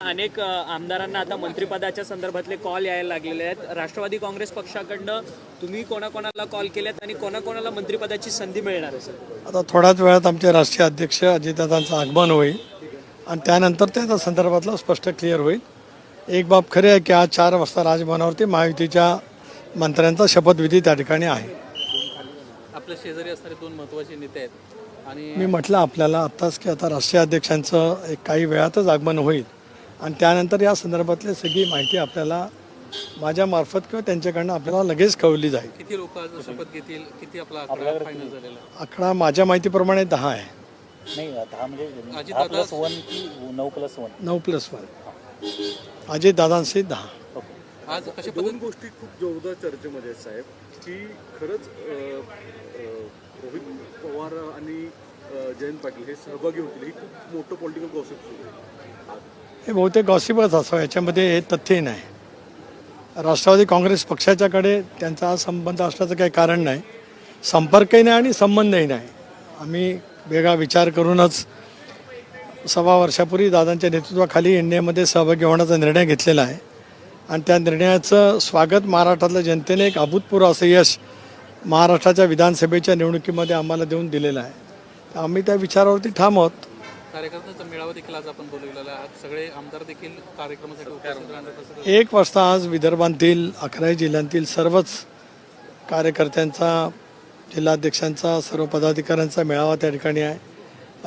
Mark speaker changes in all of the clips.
Speaker 1: अनेक आमदारांना आता मंत्रिपदाच्या संदर्भातले कॉल यायला लागलेले आहेत. राष्ट्रवादी काँग्रेस पक्षाकडनं तुम्ही कोणाकोणाला कॉल केलेत आणि कोणाकोणाला मंत्रिपदाची संधी मिळणार आहे सर?
Speaker 2: आता थोड्याच वेळात आमचे राष्ट्रीय अध्यक्ष अजितदादांचं आगमन होईल आणि त्यानंतर त्या संदर्भातलं स्पष्ट क्लिअर होईल. एक बाब खरी आहे की आज चार वाजता राजभवनावरती महायुतीच्या मंत्र्यांचा शपथविधी त्या ठिकाणी आहे.
Speaker 3: आपल्या शेजारी असणारे दोन महत्त्वाचे नेते आहेत आणि
Speaker 2: मी म्हटलं आपल्याला आत्ताच की आता राष्ट्रीय अध्यक्षांचं एक काही वेळातच आगमन होईल. आणि त्यानंतर या संदर्भातली सगळी माहिती आपल्याला माझ्यामार्फत किंवा त्यांच्याकडनं आपल्याला लगेच कळवली जाईल.
Speaker 3: किती लोक आज शपथ घेतील? किती आपला आकडा फायनल झालेला आहे?
Speaker 2: आकडा माझ्या माहितीप्रमाणे दहा आहे.
Speaker 4: नाही दहा म्हणजे
Speaker 3: अजित
Speaker 4: दहा
Speaker 3: दादा-
Speaker 4: प्लस वन की नऊ प्लस वन
Speaker 2: नऊ प्लस वन अजित दादांशी दहा.
Speaker 3: आज कशा
Speaker 5: दोन गोष्टी खूप जोरदार चर्चेमध्ये आहेत साहेब की खरंच रोहित पवार आणि जयंत पाटील हे सहभागी होतील. हे खूप मोठं पॉलिटिकल गॉसिप सुरू आहे.
Speaker 2: हे बहुतेक गॉसिपच असावं याच्यामध्ये हे तथ्यही नाही. राष्ट्रवादी काँग्रेस पक्षाच्याकडे त्यांचा हा संबंध असण्याचं काही कारण नाही. संपर्कही नाही आणि संबंधही नाही. आम्ही वेगळा विचार करूनच सव्वा वर्षापूर्वी दादांच्या नेतृत्वाखाली एन एमध्ये सहभागी होण्याचा निर्णय घेतलेला आहे. आणि त्या निर्णयाचं स्वागत महाराष्ट्रातल्या जनतेने एक अभूतपूर्व असं यश महाराष्ट्राच्या विधानसभेच्या निवडणुकीमध्ये आम्हाला देऊन दिलेलं आहे. तर आम्ही त्या विचारावरती ठाम आहोत.
Speaker 3: कार्यकर्त्यांचा मेळावा देखील आज आपण बोलवलेला आहे. आज सगळे आमदार देखील कार्यक्रमासाठी
Speaker 2: एक वाजता आज विदर्भातील अकराही जिल्ह्यांतील सर्वच कार्यकर्त्यांचा जिल्हाध्यक्षांचा सर्व पदाधिकाऱ्यांचा मेळावा त्या ठिकाणी आहे.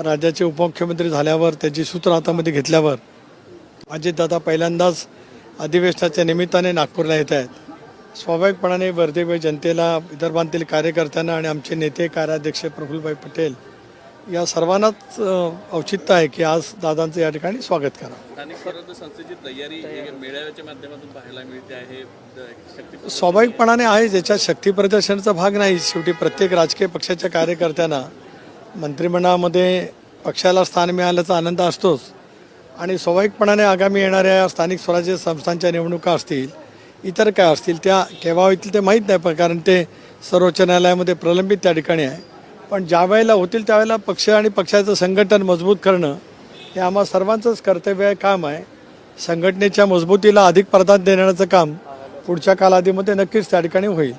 Speaker 2: राज्याचे उपमुख्यमंत्री झाल्यावर त्याची सूत्र हातामध्ये घेतल्यावर अजितदादा पहिल्यांदाच अधिवेशनाच्या निमित्ताने नागपूरला येत आहेत. स्वाभाविकपणाने वर्धेबाई जनतेला विदर्भातील कार्यकर्त्यांना आणि आमचे नेते कार्याध्यक्ष प्रफुल्लभाई पटेल या सर्वांनाच औचित्य आहे की आज दादांचं या ठिकाणी स्वागत करा.
Speaker 6: स्थानिक स्वराज्य संस्थेची तयारी मेळाव्याच्या माध्यमातून पाहायला मिळते आहे शक्ती
Speaker 2: स्वाभाविकपणाने आहे ज्याच्यात शक्ती प्रदर्शनाचा भाग नाही शेवटी प्रत्येक राजकीय पक्षाच्या कार्यकर्त्यांना मंत्रिमंडळामध्ये पक्षाला स्थान मिळाल्याचा आनंद असतोच. आणि स्वाभाविकपणाने आगामी येणाऱ्या स्थानिक स्वराज्य संस्थांच्या निवडणुका असतील इतर काय असतील त्या केव्हा होतील ते माहीत नाही पण कारण ते सर्वोच्च न्यायालयामध्ये प्रलंबित त्या ठिकाणी आहे. पण ज्या वेळेला होतील त्यावेळेला पक्ष आणि पक्षाचं संघटन मजबूत करणं हे आम्हा सर्वांचंच कर्तव्य आहे काम आहे. संघटनेच्या मजबूतीला अधिक प्राधान्य देण्याचं काम पुढच्या कालावधीमध्ये नक्कीच त्या ठिकाणी होईल.